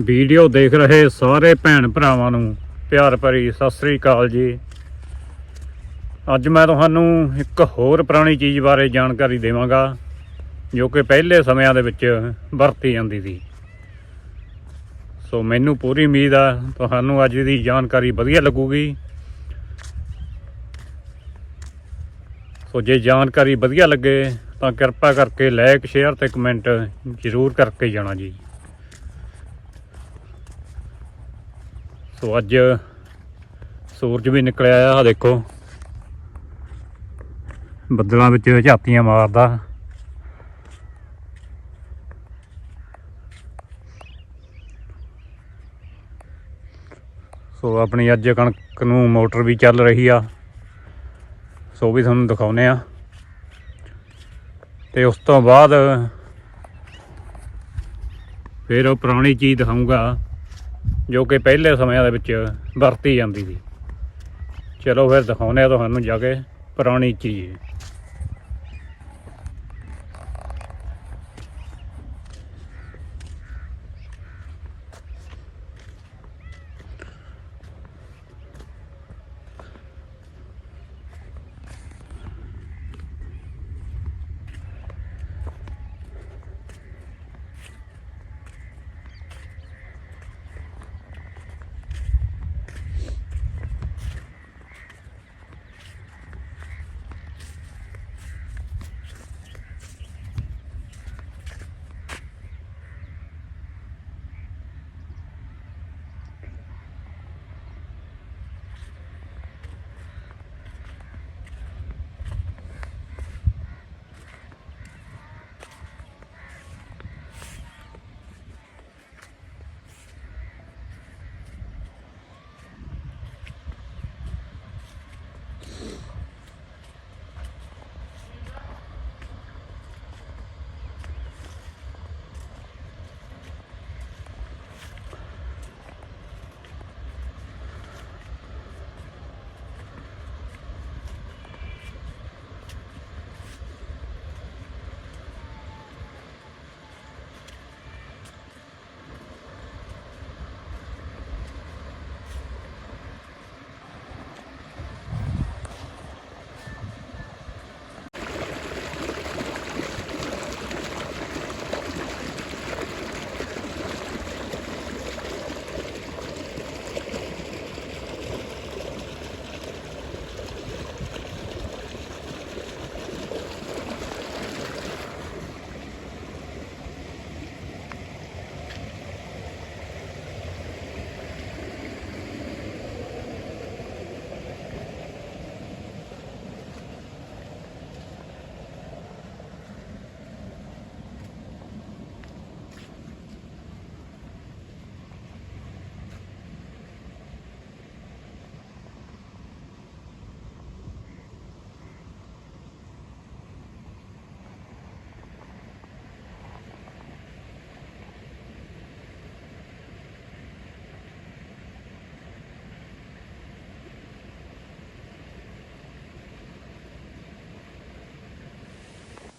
Video ਦੇਖ ਰਹੇ ਸਾਰੇ ਭੈਣ ਭਰਾਵਾਂ ਨੂੰ। ਪਿਆਰ ਭਰੀ ਸਤਿ ਸ੍ਰੀ ਅਕਾਲ ਜੀ। ਅੱਜ ਮੈਂ ਤੁਹਾਨੂੰ ਇੱਕ ਹੋਰ ਪੁਰਾਣੀ ਚੀਜ਼ ਬਾਰੇ ਜਾਣਕਾਰੀ ਦੇਵਾਂਗਾ, ਜੋ ਕਿ ਪਹਿਲੇ ਸਮਿਆਂ ਦੇ ਵਿੱਚ ਵਰਤੀ ਜਾਂਦੀ ਸੀ। ਸੋ ਮੈਨੂੰ ਪੂਰੀ ਉਮੀਦ ਆ, ਤੁਹਾਨੂੰ ਅੱਜ ਦੀ ਜਾਣਕਾਰੀ ਵਧੀਆ ਲੱਗੂਗੀ। ਸੋ ਜੇ ਜਾਣਕਾਰੀ ਵਧੀਆ ਲੱਗੇ, ਤਾਂ ਕਿਰਪਾ ਕਰਕੇ ਲਾਈਕ ਸ਼ੇਅਰ ਤੇ ਕਮੈਂਟ ਜ਼ਰੂਰ ਕਰਕੇ ਜਾਣਾ ਜੀ। ਸੋ ਅੱਜ ਸੂਰਜ ਵੀ ਨਿਕਲਿਆ ਆ ਦੇਖੋ। ਬੱਦਲਾਂ ਵਿੱਚ ਝਾਤੀਆਂ ਮਾਰਦਾ। ਸੋ ਆਪਣੀ ਅੱਜ ਕਣਕ ਨੂੰ ਮੋਟਰ ਵੀ ਚੱਲ ਰਹੀ ਆ। ਸੋ ਵੀ ਤੁਹਾਨੂੰ ਦਿਖਾਉਨੇ ਆ। ਤੇ ਉਸ ਤੋਂ ਬਾਅਦ ਫਿਰ ਉਹ ਪੁਰਾਣੀ ਚੀਜ਼ ਦਿਖਾਊਂਗਾ। ਜੋ ਕਿ ਪਹਿਲੇ ਸਮਿਆਂ ਦੇ ਵਿੱਚ ਵਰਤੀ ਜਾਂਦੀ ਸੀ। ਚਲੋ ਫਿਰ ਦਿਖਾਉਨੇ ਆ ਤੁਹਾਨੂੰ ਜਾ ਕੇ ਪੁਰਾਣੀ ਚੀਜ਼।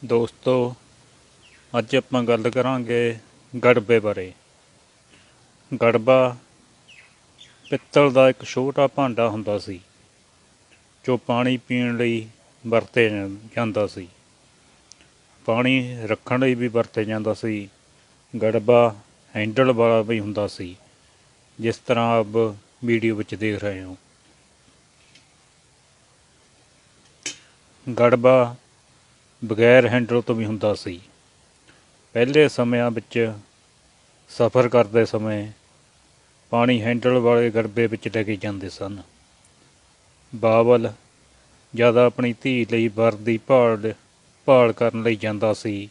ਦੋਸਤੋ, ਅੱਜ ਆਪਾਂ ਗੱਲ ਕਰਾਂਗੇ ਗੜਬੇ ਬਾਰੇ। ਗੜਬਾ ਪਿੱਤਲ ਦਾ ਇੱਕ ਛੋਟਾ ਭਾਂਡਾ ਹੁੰਦਾ ਸੀ, ਜੋ ਪਾਣੀ ਪੀਣ ਲਈ ਵਰਤੇ ਜਾਂ- ਜਾਂਦਾ ਸੀ। ਪਾਣੀ ਰੱਖਣ ਲਈ ਵੀ ਵਰਤਿਆ ਜਾਂਦਾ ਸੀ, ਗੜਬਾ ਹੈਂਡਲ ਵਾਲਾ ਵੀ ਹੁੰਦਾ ਸੀ, ਜਿਸ ਤਰ੍ਹਾਂ ਆਪ ਵੀਡੀਓ ਵਿੱਚ ਦੇਖ ਰਹੇ ਹੋ। ਗੜਬਾ ਬਗੈਰ ਹੈਂਡਲ ਤੋਂ ਵੀ ਹੁੰਦਾ ਸੀ। ਪਹਿਲੇ ਸਮਿਆਂ ਵਿੱਚ ਸਫ਼ਰ ਕਰਦੇ ਸਮੇਂ ਪਾਣੀ ਹੈਂਡਲ ਵਾਲੇ ਗੜਬੇ ਵਿੱਚ ਲੈ ਕੇ ਜਾਂਦੇ ਸਨ। ਬਾਬਲ ਜਦ ਆਪਣੀ ਧੀ ਲਈ ਵਰਦੀ ਭਾਲ ਭਾਲ ਕਰਨ ਲਈ ਜਾਂਦਾ ਸੀ।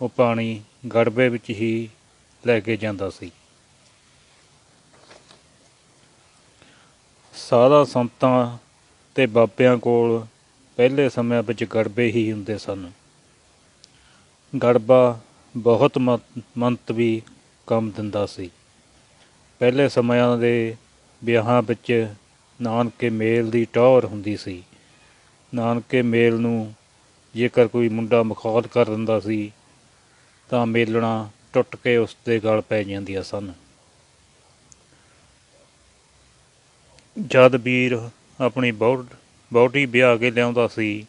ਉਹ ਪਾਣੀ ਗੜਬੇ ਵਿੱਚ ਹੀ ਲੈ ਕੇ ਜਾਂਦਾ ਸੀ। ਸਾਦਾ ਸੰਤਾਂ ਤੇ ਬਾਬਿਆਂ ਕੋਲ ਪਹਿਲੇ ਸਮਿਆਂ ਵਿੱਚ ਗੜਬੇ ਹੀ ਹੁੰਦੇ ਸਨ। ਗੜਬਾ ਬਹੁਤ ਮੰਤਵੀ ਕੰਮ ਦਿੰਦਾ ਸੀ। ਪਹਿਲੇ ਸਮਿਆਂ ਦੇ ਵਿਆਹਾਂ ਵਿੱਚ ਨਾਨਕੇ ਮੇਲ ਦੀ ਟੌਰ ਹੁੰਦੀ ਸੀ। ਨਾਨਕੇ ਮੇਲ ਨੂੰ ਜੇਕਰ ਕੋਈ ਮੁੰਡਾ ਮਖੌਲ ਕਰ ਦਿੰਦਾ ਸੀ, ਤਾਂ ਮੇਲਣਾ ਟੁੱਟ ਕੇ ਉਸ ਦੇ ਗਲ ਪੈ ਜਾਂਦੀਆਂ ਸਨ। ਜਦ ਵੀਰ ਆਪਣੀ ਬੌੜ ਬਹੁਤੀ ਵਿਆਹ ਕੇ ਲਿਆਉਂਦਾ ਸੀ,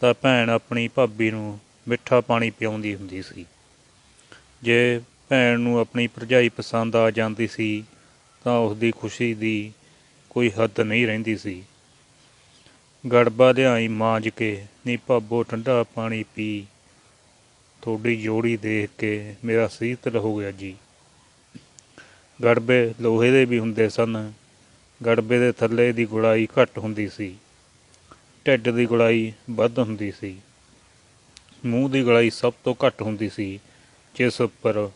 ਤਾਂ ਭੈਣ ਆਪਣੀ ਭਾਬੀ ਨੂੰ ਮਿੱਠਾ ਪਾਣੀ ਪਿਆਉਂਦੀ ਹੁੰਦੀ ਸੀ। ਜੇ ਭੈਣ ਨੂੰ ਆਪਣੀ ਭਰਜਾਈ ਪਸੰਦ ਆ ਜਾਂਦੀ ਸੀ, ਤਾਂ ਉਸ ਦੀ ਖੁਸ਼ੀ ਦੀ ਕੋਈ ਹੱਦ ਨਹੀਂ ਰਹਿੰਦੀ ਸੀ। ਗੜਬਾ ਲਿਆਈ ਮਾਂਜ ਕੇ, ਨੀ ਭਾਬੋ, ਠੰਡਾ ਪਾਣੀ ਪੀ। ਤੁਹਾਡੀ ਜੋੜੀ ਦੇਖ ਕੇ ਮੇਰਾ ਸੀਤਲ ਹੋ ਗਿਆ ਜੀ। ਗੜਬੇ ਲੋਹੇ ਦੇ ਵੀ ਹੁੰਦੇ ਸਨ। ਗੜਬੇ ਦੇ ਥੱਲੇ ਦੀ ਗੁੜਾਈ ਘੱਟ ਹੁੰਦੀ ਸੀ। ਢਿੱਡ ਦੀ ਗੁੜਾਈ ਵੱਧ ਹੁੰਦੀ ਸੀ। ਮੂੰਹ ਦੀ ਗੁੜਾਈ ਸਭ ਤੋਂ ਘੱਟ ਹੁੰਦੀ ਸੀ, ਜਿਸ ਉੱਪਰ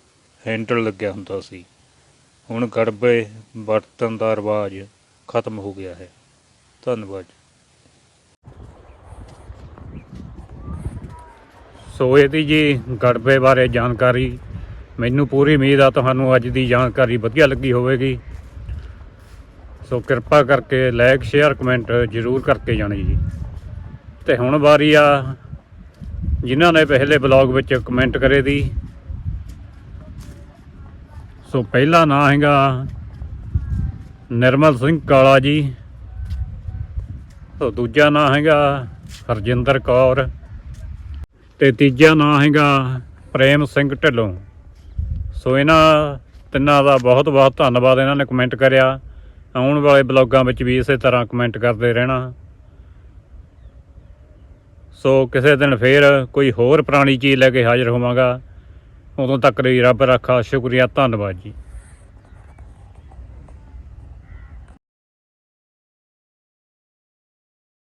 ਹੈਂਡਲ ਲੱਗਿਆ ਹੁੰਦਾ ਸੀ। ਹੁਣ ਗੜਬੇ ਵਰਤਨ ਦਾ ਰਿਵਾਜ ਖਤਮ ਹੋ ਗਿਆ ਹੈ। ਧੰਨਵਾਦ। ਸੋ ਇਹਦੀ ਜੀ ਗੜਬੇ ਬਾਰੇ ਜਾਣਕਾਰੀ, ਮੈਨੂੰ ਪੂਰੀ ਉਮੀਦ ਆ ਤੁਹਾਨੂੰ ਅੱਜ ਦੀ ਜਾਣਕਾਰੀ ਵਧੀਆ ਲੱਗੀ ਹੋਵੇਗੀ। ਸੋ ਕਿਰਪਾ ਕਰਕੇ ਲਾਈਕ ਸ਼ੇਅਰ, ਕਮੈਂਟ ਜ਼ਰੂਰ ਕਰਕੇ ਜਾਣੀ ਜੀ। ਤੇ ਹੁਣ ਵਾਰੀ ਆ ਜਿਨ੍ਹਾਂ ਨੇ ਪਹਿਲੇ ਬਲੌਗ ਵਿੱਚ ਕਮੈਂਟ ਕਰੇ ਦੀ। ਸੋ ਪਹਿਲਾ ਨਾਂ ਹੈਗਾ ਨਿਰਮਲ ਸਿੰਘ ਕਾਲਾ ਜੀ। ਸੋ ਦੂਜਾ ਨਾਂ ਹੈਗਾ ਹਰਜਿੰਦਰ ਕੌਰ। ਤੇ ਤੀਜਾ ਨਾਂ ਹੈਗਾ ਪ੍ਰੇਮ ਸਿੰਘ ਢਿੱਲੋਂ। ਸੋ ਇਹਨਾਂ ਤਿੰਨਾਂ ਦਾ ਬਹੁਤ ਬਹੁਤ ਧੰਨਵਾਦ ਇਹਨਾਂ ਨੇ ਕਮੈਂਟ ਕਰਿਆ। ਆਉਣ ਵਾਲੇ ਬਲੌਗਾਂ ਵਿੱਚ ਵੀ ਇਸੇ ਤਰ੍ਹਾਂ ਕਮੈਂਟ ਕਰਦੇ ਰਹਿਣਾ। ਸੋ ਕਿਸੇ ਦਿਨ ਫੇਰ ਕੋਈ ਹੋਰ ਪੁਰਾਣੀ ਚੀਜ਼ ਲੈ ਕੇ ਹਾਜ਼ਰ ਹੋਵਾਂਗਾ। ਉਦੋਂ ਤੱਕ ਲਈ ਰੱਬ ਰੱਖਾ, ਸ਼ੁਕਰੀਆ, ਧੰਨਵਾਦ ਜੀ।